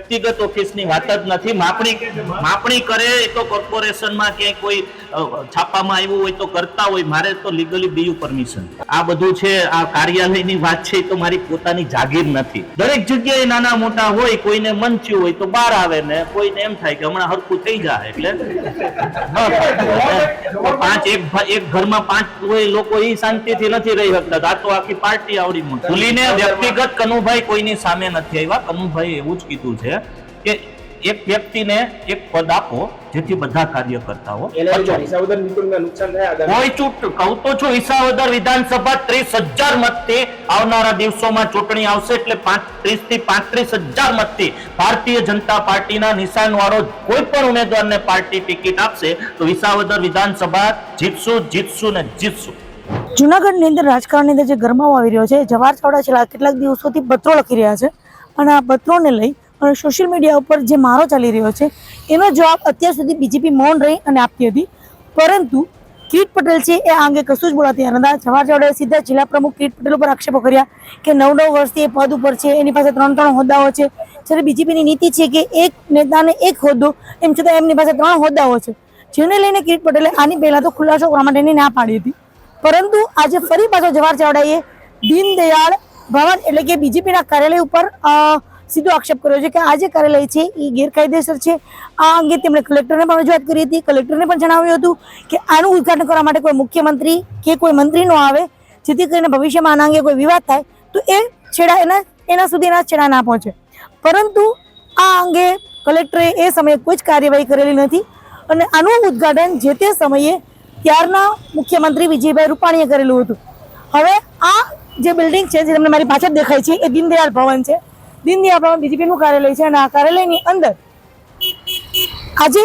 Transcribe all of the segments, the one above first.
વ્યક્તિગત ઓફિસની વાત જ નથી. માપણી માપણી કરે એ તો કોર્પોરેશનમાં કે કોઈ છાપામાં આવ્યું હોય તો કરતા હોય. મારે તો લીગલી બીયુ પરમિશન આ બધું છે, આ કાર્યાલયની વાત છે તો મારી પોતાની જાગીર નથી. દરેક જગ્યાએ નાના મોટા હોય, કોઈને મન થયું હોય તો બહાર આવે ને કોઈને એમ થાય કે હમણાં હરખું થઈ જાય, એટલે પાંચ, એક એક ઘરમાં પાંચ હોય લોકો એ શાંતિથી નથી રહી શકતા. આ તો આખી પાર્ટી આવડી મોટી. ભૂલીને વ્યક્તિગત કનુભાઈ કોઈની સામે નથી આવ્યા. કનુભાઈ એવું જ કીધું છે કે એક વ્યક્તિને એક પદ આપો જેથી બધા કાર્યકર્તાઓ. કોઈ ચૂંટ કહું તો છું વિસાવદર વિધાનસભા ત્રીસ હજાર મતથી આવનારા દિવસોમાં ચૂંટણી આવશે એટલે ત્રીસથી પાંત્રીસ હજાર મતથી ભારતીય જનતા પાર્ટીના નિશાન વાળો કોઈ પણ ઉમેદવારને પાર્ટી ટિકિટ આપશે તો વિસાવદર વિધાનસભા જીતશું જીતશું ને જીતશું. જુનાગઢની અંદર રાજકારણની અંદર જે ગરમાવો આવી રહ્યો છે જવાહર ચાવડા છેલ્લા કેટલાક દિવસોથી પત્રો લખી રહ્યા છે. અને આ પત્રોને લઈ સોશિયલ મીડિયા ઉપર જે મારો ચાલી રહ્યો છે, એનો જવાબ અત્યાર સુધી બીજેપી મૌન રહી અને આપતી હતી. પરંતુ કિરીટ પટેલ છે, એ આ અંગે કશું જ બોલાતી નતા જવાહર ચાવડાએ સીધા જિલ્લા પ્રમુખ કિરીટ પટેલ ઉપર આક્ષેપો કર્યા કે નવ નવ વર્ષથી એ પદ ઉપર છે, એની પાસે ત્રણ ત્રણ હોદ્દાઓ છે. જ્યારે બીજેપીની નીતિ છે કે એક નેતાને એક હોદ્દો, એમ છતાં એમની પાસે ત્રણ હોદ્દાઓ છે. જેને લઈને કિરીટ પટેલે આની પહેલાં તો ખુલાસો કરવા માટેની ના પાડી હતી. પરંતુ આજે ફરી પાછો જવાહર ચાવડાએ દીનદયાળ ભવન એટલે કે બીજેપીના કાર્યાલય ઉપર સીધો આક્ષેપ કર્યો છે કે આ જે કાર્યાલય છે એ ગેરકાયદેસર છે. આ અંગે તેમણે કલેક્ટરને પણ રજૂઆત કરી હતી. કલેક્ટરને પણ જણાવ્યું હતું કે આનું ઉદ્ઘાટન કરવા માટે કોઈ મુખ્યમંત્રી કે કોઈ મંત્રી ન આવે, જેથી કરીને ભવિષ્યમાં આના અંગે કોઈ વિવાદ થાય, તો એ છેડા એના એના સુધી એના છેડા ના પહોંચે. પરંતુ આ અંગે કલેક્ટરે એ સમયે કોઈ જ કાર્યવાહી કરેલી નથી અને આનું ઉદ્ઘાટન જે તે સમયે ત્યારના મુખ્યમંત્રી વિજયભાઈ રૂપાણીએ કરેલું હતું. હવે આ જે બિલ્ડિંગ છે, જે તમને મારી પાછળ દેખાય છે, એ દીનદયાળ ભવન છે. દીનદયાળ ભવન બીજેપીનું કાર્યાલય છે અને આ કાર્યાલયની અંદર આજે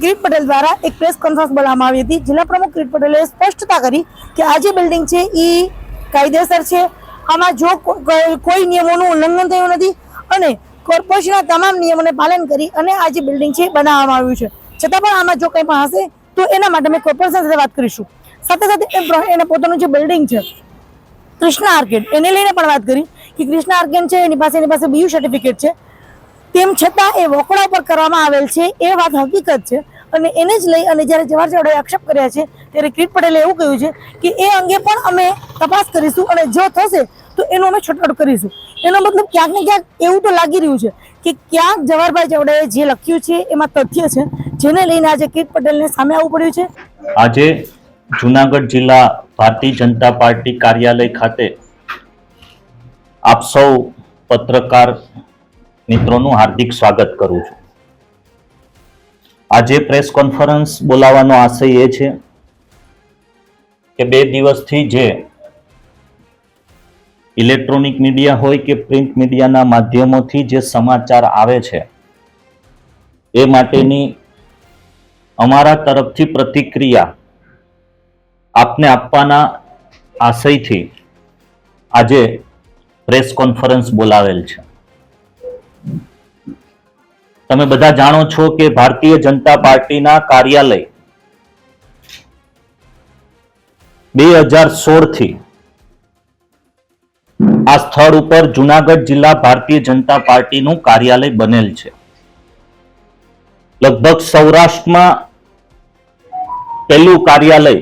કિરીટ પટેલ દ્વારા એક પ્રેસ કોન્ફરન્સ બોલાવવામાં આવી હતી. જિલ્લા પ્રમુખ કિરીટ પટેલે સ્પષ્ટતા કરી કે આ જે બિલ્ડિંગ છે એ કાયદેસર છે. આમાં જો કોઈ નિયમોનું ઉલ્લંઘન થયું નથી અને કોર્પોરેશનના તમામ નિયમોને પાલન કરી અને આ જે બિલ્ડિંગ છે બનાવવામાં આવ્યું છે. છતાં પણ આમાં જો કંઈ પણ હશે તો એના માટે અમે કોર્પોરેશન સાથે વાત કરીશું. સાથે સાથે એ પોતાનું જે બિલ્ડિંગ છે, કૃષ્ણા આર્કેડ એને લઈને પણ વાત કરી. કે કૃષ્ણા આર્કેડ છે, એની પાસે એની પાસે બીયુ સર્ટિફિકેટ છે. તેમ છતાં એ વોકડા પર કરવામાં આવેલ છે, એ વાત હકીકત છે. અને એને જ લઈ અને જ્યારે જવાહર ચાવડાએ આક્ષેપ કર્યા છે, ત્યારે કિરીટ પટેલે એવું કહ્યું છે કે એ અંગે પણ અમે તપાસ કરીશું અને જો થશે, તો એનો અમે છટકટ કરીશું. એનો મતલબ ક્યાંક ને ક્યાંક એવું તો લાગી રહ્યું છે કે ક્યાંક જવાહરભાઈ ચાવડાએ જે લખ્યું છે, એમાં તથ્ય છે, જેને લઈને આજે કિરીટ પટેલને સામે આવવું પડ્યું છે. આજે જુનાગઢ જિલ્લા ભારતીય જનતા પાર્ટી કાર્યાલય ખાતે આપ સૌ પત્રકાર મિત્રોનું હાર્દિક સ્વાગત કરું છું. આજે પ્રેસ કોન્ફરન્સ બોલાવવાનો આશય એ છે કે બે દિવસથી જે ઇલેક્ટ્રોનિક મીડિયા હોય કે પ્રિન્ટ મીડિયાના માધ્યમોથી જે સમાચાર આવે છે, એ માટેની અમારા તરફથી પ્રતિક્રિયા આપને આપવાના આશયથી આજે પ્રેસ કોન્ફરન્સ બોલાવેલ છે. તમે બધા જાણો છો કે ભારતીય જનતા પાર્ટીના કાર્યાલય બે હજાર સોળથી આ સ્થળ ઉપર જુનાગઢ જિલ્લા ભારતીય જનતા પાર્ટીનું કાર્યાલય બનેલ છે. લગભગ સૌરાષ્ટ્રમાં પહેલું કાર્યાલય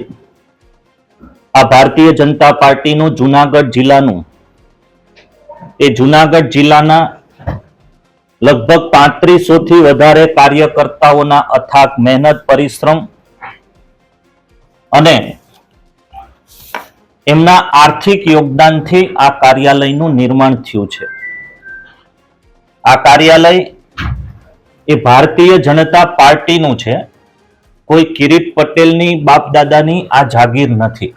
આ ભારતીય જનતા પાર્ટીનું જુનાગઢ જિલ્લાનું એ જુનાગઢ જિલ્લાના લગભગ પાંત્રીસો થી વધારે કાર્યકર્તાઓના અથાગ મહેનત, પરિશ્રમ અને એમના આર્થિક યોગદાનથી આ કાર્યાલયનું નિર્માણ થયું છે. આ કાર્યાલય એ ભારતીય જનતા પાર્ટીનું છે. કોઈ કિરીટ પટેલની બાપ દાદાની આ જાગીર નથી.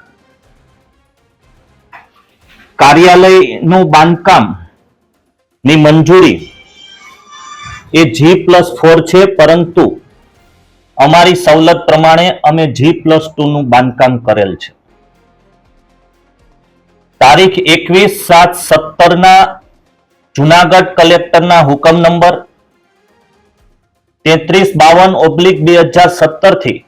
કાર્યાલયનું બાંધકામની મંજૂરી. એ જી પ્લસ ફોર છે, પરંતુ અમારી સવલત પ્રમાણે અમે જી પ્લસ ટુ નું બાંધકામ કરેલ છે. તારીખ એકવીસ સાત સત્તર ના જુનાગઢ કલેક્ટરના હુકમ નંબર તેત્રીસ બાવન ઓબ્લિક બે હજાર સત્તરથી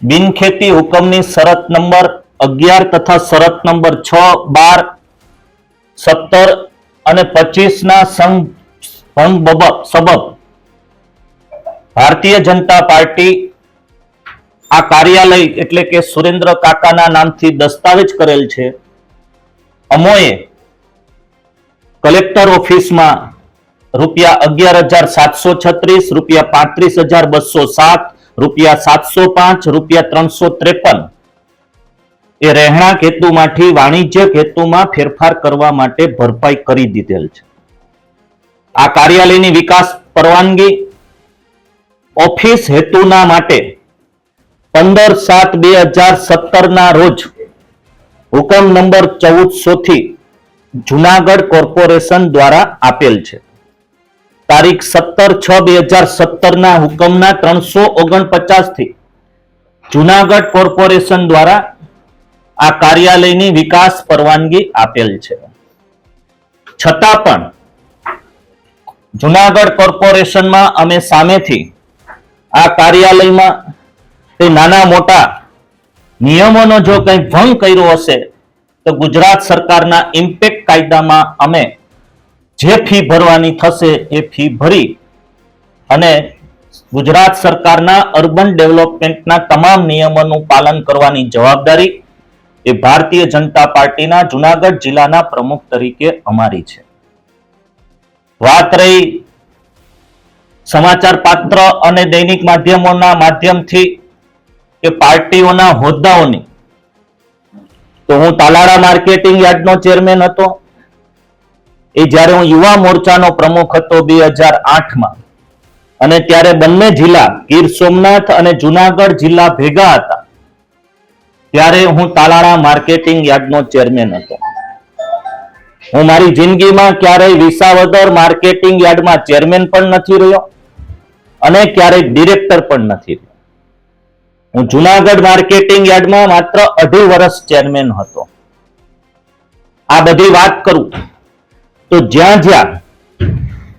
બિનખેતી હુકમની શરત નંબર અગિયાર તથા શરત નંબર છ, બાર, સત્તર અને પચીસ ના સંઘ સબબ. ભારતીય જનતા પાર્ટી આ કાર્યાલય એટલે કે સુરેન્દ્ર કાકાના નામથી દસ્તાવેજ કરેલ છે. અમોએ કલેક્ટર ઓફિસમાં રૂપિયા અગિયાર હજાર સાતસો છત્રીસ, રૂપિયા પાંત્રીસ હજાર બસો સાત, રૂપિયા સાતસો પાંચ, રૂપિયા ત્રણસો ત્રેપન એ રહેણાંક હેતુમાંથી વાણિજ્યક હેતુમાં ફેરફાર કરવા માટે ભરપાઈ કરી દીધેલ છે. આ કાર્યાલયની વિકાસ પરવાનગી ઓફિસ હેતુના માટે પંદર સાત બે હજાર સત્તરના રોજ હુકમ નંબર ચૌદસો થી જુનાગઢ કોર્પોરેશન દ્વારા આપેલ છે. તારીખ સત્તર છ બે હજાર સત્તરના હુકમના ત્રણસો ઓગણપચાસથી જુનાગઢ કોર્પોરેશન દ્વારા આ કાર્યાલયની વિકાસ પરવાનગી આપેલ છે. છતાં પણ જુનાગઢ કોર્પોરેશનમાં અમે સામેથી આ કાર્યાલયમાં તે નાના મોટા નિયમોનો જો કંઈ ભંગ કર્યો હશે, તો ગુજરાત સરકારના ઇમ્પેક્ટ કાયદામાં અમે જે ફી ભરવાની થશે એ ફી ભરી અને ગુજરાત સરકારના અર્બન ડેવલપમેન્ટના તમામ નિયમોનું પાલન કરવાની જવાબદારી એ ભારતીય જનતા પાર્ટીના જુનાગઢ જિલ્લાના પ્રમુખ તરીકે અમારી છે. વાત રહી સમાચાર પાત્ર અને દૈનિક માધ્યમોના માધ્યમથી કે પાર્ટીઓના હોદ્દાઓની. તો હું તાલાળા માર્કેટિંગ યાર્ડનો ચેરમેન હતો. એ જ્યારે હું યુવા મોરચાનો પ્રમુખ હતો બે હજાર આઠમાં. અને ત્યારે બંને જિલ્લા ગીર સોમનાથ અને જુનાગઢ જિલ્લા ભેગા હતા. ત્યારે હું તાલાળા માર્કેટિંગ યાર્ડનો ચેરમેન હતો. હું મારી જિંદગીમાં ક્યારેય વિસાવદર માર્કેટિંગ યાર્ડમાં ચેરમેન પણ નથી રહ્યો અને ક્યારેય ડિરેક્ટર પણ નથી રહ્યો. હું જુનાગઢ માર્કેટિંગ યાર્ડમાં માત્ર અઢી વર્ષ ચેરમેન હતો. આ બધી વાત કરું તો જ્યાં જ્યાં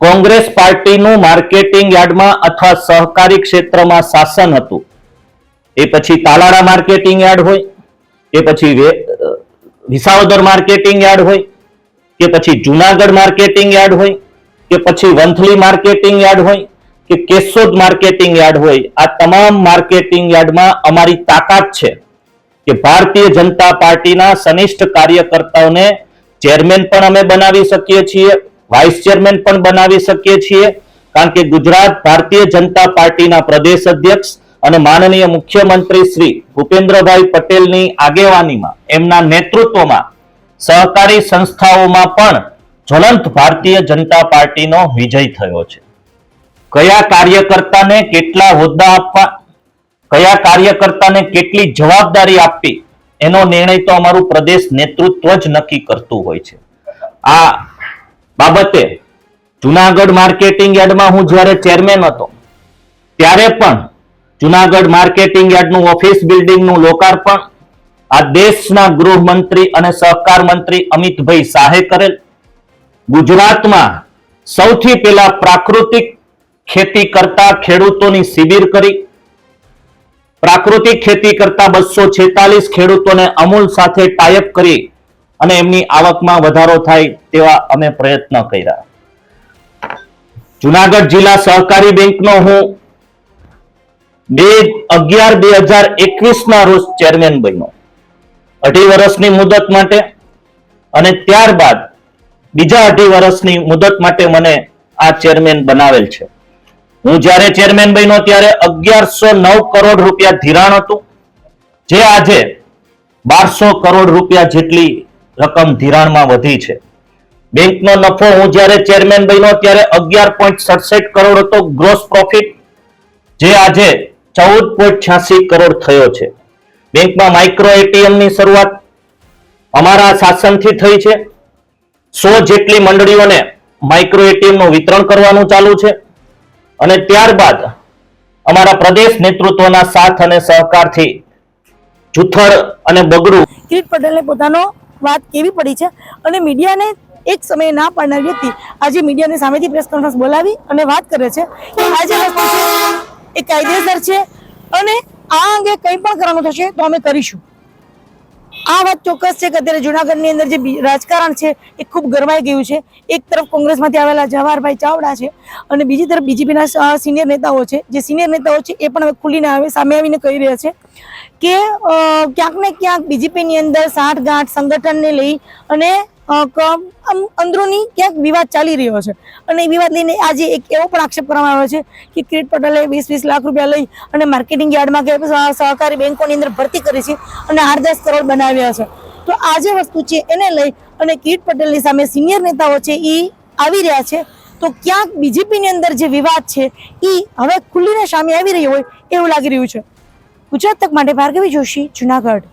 કોંગ્રેસ પાર્ટીનું માર્કેટિંગ યાર્ડમાં અથવા સહકારી ક્ષેત્રમાં શાસન હતું એ પછી તાલાળા માર્કેટિંગ યાર્ડ હોય કે પછી વિસાવદર માર્કેટિંગ યાર્ડ હોય, કે પછી જુનાગઢ માર્કેટિંગ યાર્ડ હોય, કે પછી વંથલી માર્કેટિંગ યાર્ડ હોય, કે કેશોદ માર્કેટિંગ યાર્ડ હોય, આ તમામ માર્કેટિંગ યાર્ડમાં અમારી તાકાત છે કે ભારતીય જનતા પાર્ટીના સનિષ્ઠ કાર્યકર્તાઓને ચેરમેન પણ અમે બનાવી શકીએ છીએ, વાઇસ ચેરમેન પણ બનાવી શકીએ છીએ, કારણ કે ગુજરાત ભારતીય જનતા પાર્ટીના પ્રદેશ અધ્યક્ષ અને માનનીય મુખ્યમંત્રી શ્રી ભૂપેન્દ્રભાઈ પટેલની આગેવાનીમાં, એમના નેતૃત્વમાં, સહકારી સંસ્થાઓમાં પણ જ્વલંત ભારતીય જનતા પાર્ટીનો વિજય થયો છે. કયા કાર્યકર્તાને કેટલા હોદ્દા આપવા, કયા કાર્યકર્તાને કેટલી જવાબદારી આપવી, એનો નિર્ણય તો અમારું પ્રદેશ નેતૃત્વ જ નક્કી કરતું હોય છે. આ બાબતે જુનાગઢ માર્કેટિંગ યાર્ડમાં હું જ્યારે ચેરમેન હતો, ત્યારે પણ જુનાગઢ માર્કેટિંગ યાર્ડનું, ઓફિસ બિલ્ડિંગનું લોકાર્પણ. આ દેશના ગૃહમંત્રી અને સહકાર મંત્રી અમિતભાઈ શાહે કરેલ. ગુજરાતમાં સૌથી પહેલા પ્રાકૃતિક ખેતી કરતા ખેડૂતોની શિબિર કરી. પ્રાકૃતિક ખેતી કરતા બસો છેતાલીસ ખેડૂતોને અમૂલ સાથે ટાઈઅપ કરી અને એમની આવકમાં વધારો થાય તેવા અમે પ્રયત્ન કર્યા. જુનાગઢ જિલ્લા સહકારી બેંકનો હું બે અગિયાર બે હજાર એકવીસ ના રોજ ચેરમેન બન્યો. અઢી વર્ષની મુદત માટે અને ત્યારબાદ બીજા અઢી વર્ષની મુદત માટે મને આ ચેરમેન બનાવેલ છે. હું જ્યારે ચેરમેન બન્યો ત્યારે અગિયારસો નવ કરોડ રૂપિયા ધિરાણ હતું. જે આજે બારસો કરોડ રૂપિયા જેટલી રકમ ધિરાણમાં વધી છે. બેંકનો નફો હું જ્યારે ચેરમેન બન્યો ત્યારે અગિયાર પોઈન્ટ સડસઠ કરોડ હતો ગ્રોસ પ્રોફિટ જે આજે ચૌદ પોઈન્ટ છ્યાસી કરોડ થયો છે. બેંકમાં માઇક્રો એટીએમની શરૂઆત અમારા શાસનથી થઈ છે. સો જેટલી મંડળીઓને માઇક્રો એટીએમનું વિતરણ કરવાનું ચાલુ છે. અને ત્યારબાદ અમારા પ્રદેશ નેતૃત્વના સાથ અને સહકારથી જુથળ અને બગડું કિરીટ પટેલને પોતાનો વાત કેવી પડી છે? અને મીડિયાને એક સમયે ના પાડનાર વ્યક્તિ આજે મીડિયાને સામેથી પ્રેસ કોન્ફરન્સ બોલાવી અને વાત કરે છે. કે આ વસ્તુ એ કાયદેસર છે અને આ અંગે કંઈ પણ કરવાનું થશે તો અમે કરીશું. આ વાત ચોક્કસ છે કે અત્યારે જુનાગઢની અંદર જે રાજકારણ છે એ ખૂબ ગરમાઈ ગયું છે. એક તરફ કોંગ્રેસમાંથી આવેલા જવાહરભાઈ ચાવડા છે અને બીજી તરફ બીજેપીના સિનિયર નેતાઓ છે. જે સિનિયર નેતાઓ છે એ પણ હવે ખુલીને આવે, સામે આવીને કહી રહ્યા છે કે ક્યાંક ને ક્યાંક બીજેપીની અંદર સાઠગાંઠ સંગઠનને લઈ અને આમ અંદરૂની ક્યાંક વિવાદ ચાલી રહ્યો છે. અને એ વિવાદ લઈને આજે એક એવો પણ આક્ષેપ કરવામાં આવ્યો છે કે કિરીટ પટેલે વીસ વીસ લાખ રૂપિયા લઈ અને માર્કેટિંગ યાર્ડમાં કે સહકારી બેંકોની અંદર ભરતી કરી છે અને આઠ દસ કરોડ બનાવ્યા છે. તો આ જે વસ્તુ છે એને લઈ અને કિરીટ પટેલની સામે સિનિયર નેતાઓ છે એ આવી રહ્યા છે. તો ક્યાંક બીજેપીની અંદર જે વિવાદ છે એ હવે ખુલ્લીને સામે આવી રહ્યો હોય એવું લાગી રહ્યું છે. ગુજરાત તક માટે ભાર્ગવી જોશી, જુનાગઢ.